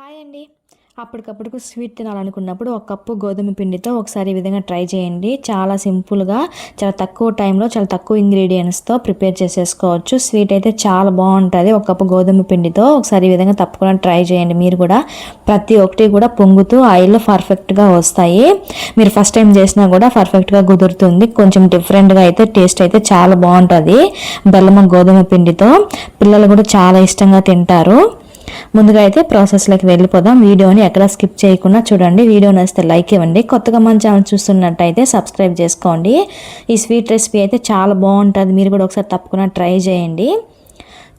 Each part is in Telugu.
హాయ్ అండి. అప్పటికప్పుడు స్వీట్ తినాలనుకున్నప్పుడు ఒక కప్పు గోధుమ పిండితో ఒకసారి ఈ విధంగా ట్రై చేయండి. చాలా సింపుల్గా చాలా తక్కువ టైంలో చాలా తక్కువ ఇంగ్రీడియంట్స్తో ప్రిపేర్ చేసేసుకోవచ్చు. స్వీట్ అయితే చాలా బాగుంటుంది. ఒక కప్పు గోధుమ పిండితో ఒకసారి ఈ విధంగా తప్పకుండా ట్రై చేయండి. మీరు కూడా ప్రతి ఒక్కటి కూడా పొంగుతూ ఆయిల్లో పర్ఫెక్ట్గా వస్తాయి. మీరు ఫస్ట్ టైం చేసినా కూడా పర్ఫెక్ట్గా కుదురుతుంది. కొంచెం డిఫరెంట్గా అయితే టేస్ట్ అయితే చాలా బాగుంటుంది. బెల్లము గోధుమ పిండితో పిల్లలు కూడా చాలా ఇష్టంగా తింటారు. ముందుగా అయితే ప్రాసెస్లోకి వెళ్ళిపోదాం. వీడియోని ఎక్కడ స్కిప్ చేయకుండా చూడండి. వీడియో నచ్చితే లైక్ ఇవ్వండి. కొత్తగా మన ఛానల్ చూస్తున్నట్టయితే సబ్స్క్రైబ్ చేసుకోండి. ఈ స్వీట్ రెసిపీ అయితే చాలా బాగుంటుంది. మీరు కూడా ఒకసారి తప్పకుండా ట్రై చేయండి.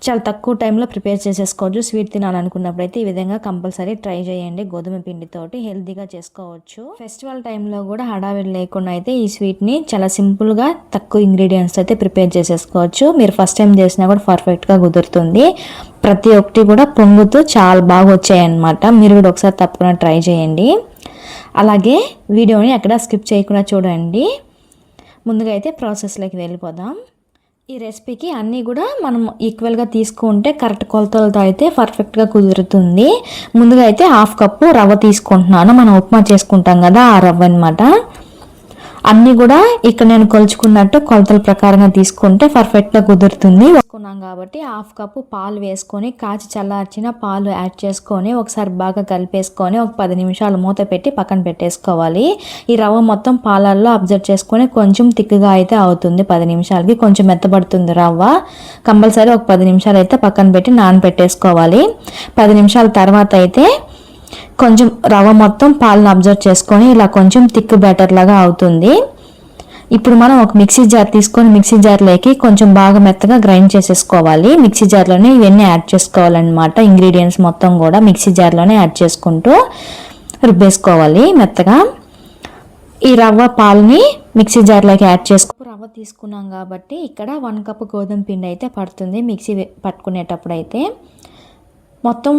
చాలా తక్కువ టైంలో ప్రిపేర్ చేసేసుకోవచ్చు. స్వీట్ తినాలనుకున్నప్పుడు అయితే ఈ విధంగా కంపల్సరీ ట్రై చేయండి. గోధుమ పిండితోటి హెల్తీగా చేసుకోవచ్చు. ఫెస్టివల్ టైంలో కూడా హడావిడి లేకుండా అయితే ఈ స్వీట్ని చాలా సింపుల్గా తక్కువ ఇంగ్రీడియంట్స్ అయితే ప్రిపేర్ చేసేసుకోవచ్చు. మీరు ఫస్ట్ టైం చేసినా కూడా పర్ఫెక్ట్గా కుదురుతుంది. ప్రతి ఒక్కటి కూడా పొంగుతూ చాలా బాగా వచ్చాయన్నమాట మీరు కూడా ఒకసారి తప్పకుండా ట్రై చేయండి. అలాగే వీడియోని ఎక్కడ స్కిప్ చేయకుండా చూడండి. ముందుగా అయితే ప్రాసెస్లోకి వెళ్ళిపోదాం. ఈ రెసిపీకి అన్నీ కూడా మనం ఈక్వల్గా తీసుకుంటే కరెక్ట్ కొలతలతో అయితే పర్ఫెక్ట్గా కుదురుతుంది. ముందుగా అయితే హాఫ్ కప్పు రవ్వ తీసుకుంటున్నాను. మనం ఉప్మా చేసుకుంటాం కదా ఆ రవ్వ అనమాట అన్నీ కూడా ఇక్కడ నేను కొలుచుకున్నట్టు కొలతల ప్రకారంగా తీసుకుంటే పర్ఫెక్ట్గా కుదురుతుంది. వేసుకున్నాం కాబట్టి హాఫ్ కప్పు పాలు వేసుకొని కాచి చల్లార్చిన పాలు యాడ్ చేసుకొని ఒకసారి బాగా కలిపేసుకొని ఒక పది నిమిషాలు మూత పెట్టి పక్కన పెట్టేసుకోవాలి. ఈ రవ్వ మొత్తం పాలల్లో అబ్జర్వ్ చేసుకొని కొంచెం తిక్కుగా అయితే అవుతుంది. పది నిమిషాలకి కొంచెం మెత్తబడుతుంది రవ్వ. కంపల్సరీ ఒక పది నిమిషాలు అయితే పక్కన పెట్టి నానబెట్టేసుకోవాలి. పది నిమిషాల తర్వాత అయితే కొంచెం రవ్వ మొత్తం పాలను అబ్జర్వ్ చేసుకొని ఇలా కొంచెం థిక్ బ్యాటర్ లాగా అవుతుంది. ఇప్పుడు మనం ఒక మిక్సీ జార్ తీసుకొని మిక్సీ జార్లోకి కొంచెం బాగా మెత్తగా గ్రైండ్ చేసేసుకోవాలి. మిక్సీ జార్లోనే ఇవన్నీ యాడ్ చేసుకోవాలన్నమాట. ఇంగ్రీడియంట్స్ మొత్తం కూడా మిక్సీ జార్లోనే యాడ్ చేసుకుంటూ రుబ్బేసుకోవాలి మెత్తగా. ఈ రవ్వ పాలని మిక్సీ జార్లోకి యాడ్ చేసుకో రవ్వ తీసుకున్నాం కాబట్టి ఇక్కడ వన్ కప్ గోధుమ పిండి అయితే పడుతుంది. మిక్సీ పట్టుకునేటప్పుడు అయితే మొత్తం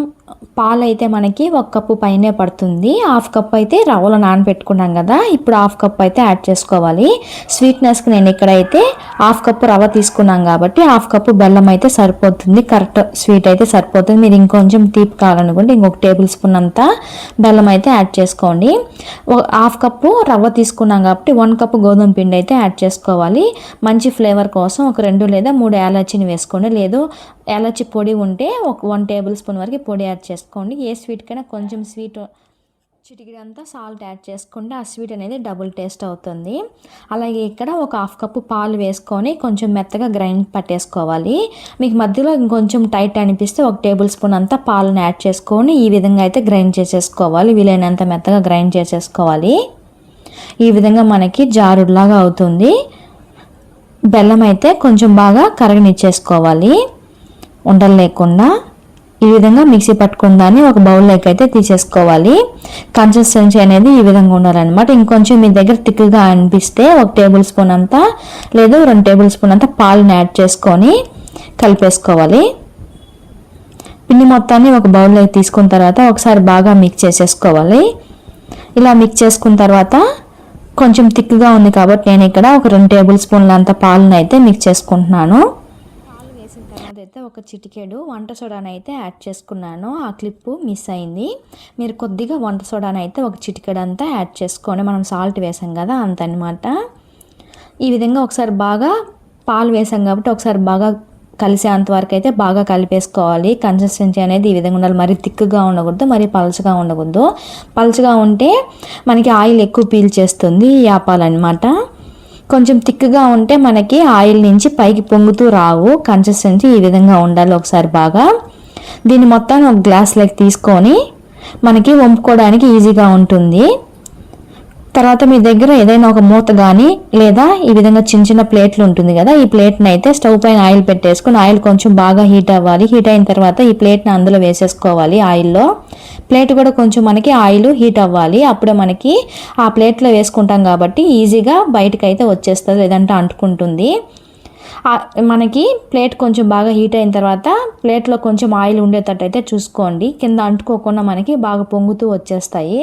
పాలు అయితే మనకి ఒక కప్పు పైనే పడుతుంది. హాఫ్ కప్ అయితే రవ్వలో నానబెట్టుకున్నాం కదా ఇప్పుడు హాఫ్ కప్ అయితే యాడ్ చేసుకోవాలి. స్వీట్నెస్కి నేను ఇక్కడైతే హాఫ్ కప్పు రవ్వ తీసుకున్నాం కాబట్టి హాఫ్ కప్పు బెల్లం అయితే సరిపోతుంది. కరెక్ట్ స్వీట్ అయితే సరిపోతుంది. మీరు ఇంకొంచెం తీపి కావాలనుకుంటే ఇంకొక టేబుల్ స్పూన్ అంతా బెల్లం అయితే యాడ్ చేసుకోండి. హాఫ్ కప్పు రవ్వ తీసుకున్నాం కాబట్టి వన్ కప్పు గోధుమ పిండి అయితే యాడ్ చేసుకోవాలి. మంచి ఫ్లేవర్ కోసం ఒక రెండు లేదా మూడు యాలచిని వేసుకోండి. లేదు యాలచి పొడి ఉంటే ఒక వన్ టేబుల్ స్పూన్ వరకు పొడి యాడ్ చేసుకోండి. ఏ స్వీట్కైనా కొంచెం స్వీట్ చిటికిడి అంతా సాల్ట్ యాడ్ చేసుకుంటే ఆ స్వీట్ అనేది డబుల్ టేస్ట్ అవుతుంది. అలాగే ఇక్కడ ఒక హాఫ్ కప్పు పాలు వేసుకొని కొంచెం మెత్తగా గ్రైండ్ పట్టేసుకోవాలి. మీకు మధ్యలో ఇంకొంచెం టైట్ అనిపిస్తే ఒక టేబుల్ స్పూన్ అంతా పాలను యాడ్ చేసుకొని ఈ విధంగా అయితే గ్రైండ్ చేసేసుకోవాలి. వీలైనంత మెత్తగా గ్రైండ్ చేసేసుకోవాలి. ఈ విధంగా మనకి జారుడులాగా అవుతుంది. బెల్లం అయితే కొంచెం బాగా కరగనిచ్చేసుకోవాలి. ఉండలు లేకుండా ఈ విధంగా మిక్సీ పట్టుకుందాన్ని ఒక బౌల్లోకి అయితే తీసేసుకోవాలి. కన్సిస్టెన్సీ అనేది ఈ విధంగా ఉండాలన్నమాట. ఇంకొంచెం మీ దగ్గర తిక్కుగా అనిపిస్తే ఒక టేబుల్ స్పూన్ అంతా లేదు రెండు టేబుల్ స్పూన్ అంతా పాలను యాడ్ చేసుకొని కలిపేసుకోవాలి. పిండి మొత్తాన్ని ఒక బౌల్లోకి తీసుకున్న తర్వాత ఒకసారి బాగా మిక్స్ చేసేసుకోవాలి. ఇలా మిక్స్ చేసుకున్న తర్వాత కొంచెం థిక్గా ఉంది కాబట్టి నేను ఇక్కడ ఒక రెండు టేబుల్ స్పూన్ల అంత పాలను అయితే మిక్స్ చేసుకుంటున్నాను పాలు వేసిన తర్వాత అయితే ఒక చిటికెడు వంట సోడాని అయితే యాడ్ చేసుకున్నాను. ఆ క్లిప్పు మిస్ అయింది. మీరు కొద్దిగా వంట సోడాని అయితే ఒక చిటికెడు అంతా యాడ్ చేసుకోండి. మనం సాల్ట్ వేసాం కదా అంత అనమాట ఈ విధంగా ఒకసారి బాగా పాలు వేసాం కాబట్టి ఒకసారి బాగా కలిసేంత వరకు అయితే బాగా కలిపేసుకోవాలి. కన్సిస్టెన్సీ అనేది ఈ విధంగా ఉండాలి. మరి థిక్గా ఉండకూడదు మరి పలుచగా ఉండకూడదు. పలుచగా ఉంటే మనకి ఆయిల్ ఎక్కువ పీల్చేస్తుంది ఈ ఆపాలన్నమాట కొంచెం థిక్గా ఉంటే మనకి ఆయిల్ నుంచి పైకి పొంగుతూ రావు. కన్సిస్టెన్సీ ఈ విధంగా ఉండాలి ఒకసారి బాగా. దీన్ని మొత్తాన్ని ఒక గ్లాస్లోకి తీసుకొని మనకి వంపుకోవడానికి ఈజీగా ఉంటుంది. తర్వాత మీ దగ్గర ఏదైనా ఒక మూత కానీ లేదా ఈ విధంగా చిన్న చిన్న ప్లేట్లు ఉంటుంది కదా ఈ ప్లేట్ని అయితే స్టవ్ పైన ఆయిల్ పెట్టేసుకుని ఆయిల్ కొంచెం బాగా హీట్ అవ్వాలి. హీట్ అయిన తర్వాత ఈ ప్లేట్ని అందులో వేసేసుకోవాలి ఆయిల్లో. ప్లేట్ కూడా కొంచెం మనకి ఆయిల్ హీట్ అవ్వాలి. అప్పుడే మనకి ఆ ప్లేట్లో వేసుకుంటాం కాబట్టి ఈజీగా బయటకు అయితే వచ్చేస్తుంది లేదంటే అంటుకుంటుంది. మనకి ప్లేట్ కొంచెం బాగా హీట్ అయిన తర్వాత ప్లేట్లో కొంచెం ఆయిల్ ఉండేటట్టు అయితే చూసుకోండి. కింద అంటుకోకుండా మనకి బాగా పొంగుతూ వచ్చేస్తాయి.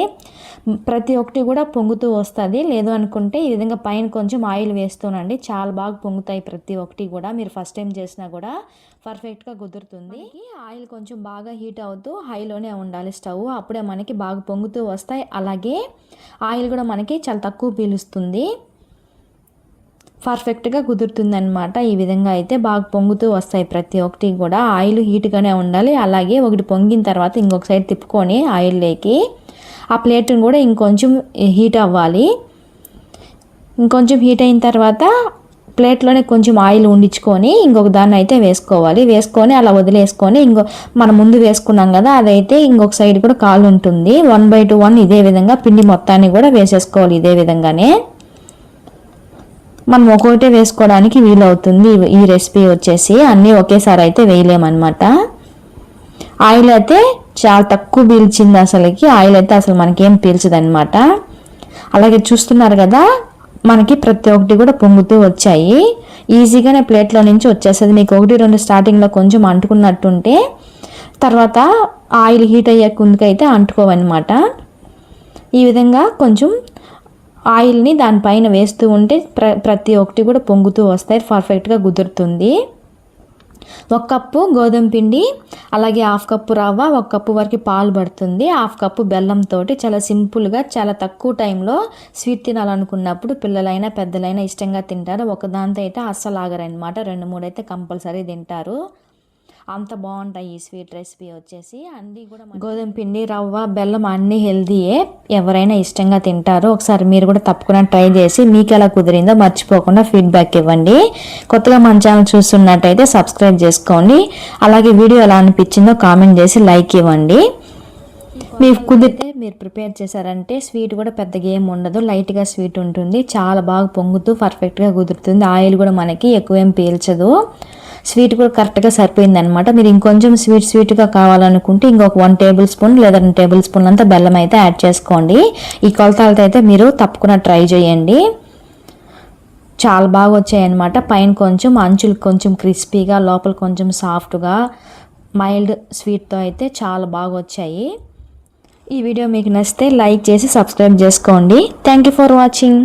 ప్రతి ఒక్కటి కూడా పొంగుతూ వస్తుంది. లేదు అనుకుంటే ఈ విధంగా పైన కొంచెం ఆయిల్ వేస్తూనండి. చాలా బాగా పొంగుతాయి ప్రతి ఒక్కటి కూడా. మీరు ఫస్ట్ టైం చేసినా కూడా పర్ఫెక్ట్గా కుదురుతుంది. ఆయిల్ కొంచెం బాగా హీట్ అవుతూ హైలోనే ఉండాలి స్టవ్. అప్పుడే మనకి బాగా పొంగుతూ వస్తాయి. అలాగే ఆయిల్ కూడా మనకి చాలా తక్కువ పీలుస్తుంది. పర్ఫెక్ట్గా కుదురుతుందనమాట ఈ విధంగా అయితే బాగా పొంగుతూ వస్తాయి ప్రతి ఒక్కటి కూడా. ఆయిల్ హీట్గానే ఉండాలి. అలాగే ఒకటి పొంగిన తర్వాత ఇంకొక సైడ్ తిప్పుకొని ఆయిల్లోకి ఆ ప్లేట్ని కూడా ఇంకొంచెం హీట్ అవ్వాలి. ఇంకొంచెం హీట్ అయిన తర్వాత ప్లేట్లోనే కొంచెం ఆయిల్ ఉండించుకొని ఇంకొక దాన్ని అయితే వేసుకోవాలి. వేసుకొని అలా వదిలేసుకొని ఇంకో మనం ముందు వేసుకున్నాం కదా అదైతే ఇంకొక సైడ్ కూడా కాలు ఉంటుంది వన్ బై టూ వన్ ఇదే విధంగా పిండి మొత్తాన్ని కూడా వేసేసుకోవాలి ఇదే విధంగానే. మనం ఒక్కొక్కటే వేసుకోవడానికి వీలవుతుంది. ఈ- రెసిపీ వచ్చేసి అన్నీ ఒకేసారి అయితే వేయలేమన్నమాట. ఆయిల్ అయితే చాలా తక్కువ పీల్చింది అసలుకి. ఆయిల్ అయితే అసలు మనకేం పీల్చదనమాట అలాగే చూస్తున్నారు కదా మనకి ప్రతి ఒక్కటి కూడా పొంగుతూ వచ్చాయి. ఈజీగానే ప్లేట్లో నుంచి వచ్చేస్తుంది. మీకు ఒకటి రెండు స్టార్టింగ్లో కొంచెం అంటుకున్నట్టుంటే తర్వాత ఆయిల్ హీట్ అయ్యే కుందుకైతే అంటుకోవన్నమాట. ఈ విధంగా కొంచెం ఆయిల్ని దానిపైన వేస్తూ ఉంటే ప్ర ప్రతి ఒక్కటి కూడా పొంగుతూ వస్తాయి. పర్ఫెక్ట్గా కుదురుతుంది. ఒక కప్పు గోధుమ పిండి అలాగే హాఫ్ కప్పు రవ్వ ఒక కప్పు వరకు పాలు పడుతుంది. హాఫ్ కప్పు బెల్లంతో చాలా సింపుల్గా చాలా తక్కువ టైంలో స్వీట్ తినాలనుకున్నప్పుడు పిల్లలైనా పెద్దలైనా ఇష్టంగా తింటారు. ఒక దాంతో అయితే అస్సలు ఆగరనమాట రెండు మూడు అయితే కంపల్సరీ తింటారు. అంత బాగుంటాయి ఈ స్వీట్ రెసిపీ వచ్చేసి. అన్నీ కూడా గోధుమ పిండి రవ్వ బెల్లం అన్నీ హెల్తీయే ఎవరైనా ఇష్టంగా తింటారు ఒకసారి మీరు కూడా తప్పకుండా ట్రై చేసి మీకు ఎలా కుదిరిందో మర్చిపోకుండా ఫీడ్బ్యాక్ ఇవ్వండి. కొత్తగా మన ఛానల్ చూస్తున్నట్టయితే సబ్స్క్రైబ్ చేసుకోండి. అలాగే వీడియో ఎలా అనిపించిందో కామెంట్ చేసి లైక్ ఇవ్వండి. మీకు కుదిరితే మీరు ప్రిపేర్ చేశారంటే స్వీట్ కూడా పెద్దగా ఏం ఉండదు. లైట్గా స్వీట్ ఉంటుంది. చాలా బాగా పొంగుతూ పర్ఫెక్ట్గా కుదురుతుంది. ఆయిల్ కూడా మనకి ఎక్కువ ఏం పీల్చదు. స్వీట్ కూడా కరెక్ట్గా సరిపోయింది అనమాట మీరు ఇంకొంచెం స్వీట్ స్వీట్గా కావాలనుకుంటే ఇంకొక వన్ టేబుల్ స్పూన్ లేదా రెండు టేబుల్ స్పూన్ అంతా బెల్లం అయితే యాడ్ చేసుకోండి. ఈ కొలతలతో అయితే మీరు తప్పకుండా ట్రై చేయండి. చాలా బాగా వచ్చాయన్నమాట. పైన కొంచెం అంచులు కొంచెం క్రిస్పీగా లోపల కొంచెం సాఫ్ట్గా మైల్డ్ స్వీట్తో అయితే చాలా బాగా వచ్చాయి. ఈ వీడియో మీకు నచ్చితే లైక్ చేసి సబ్స్క్రైబ్ చేసుకోండి. Thank you for watching.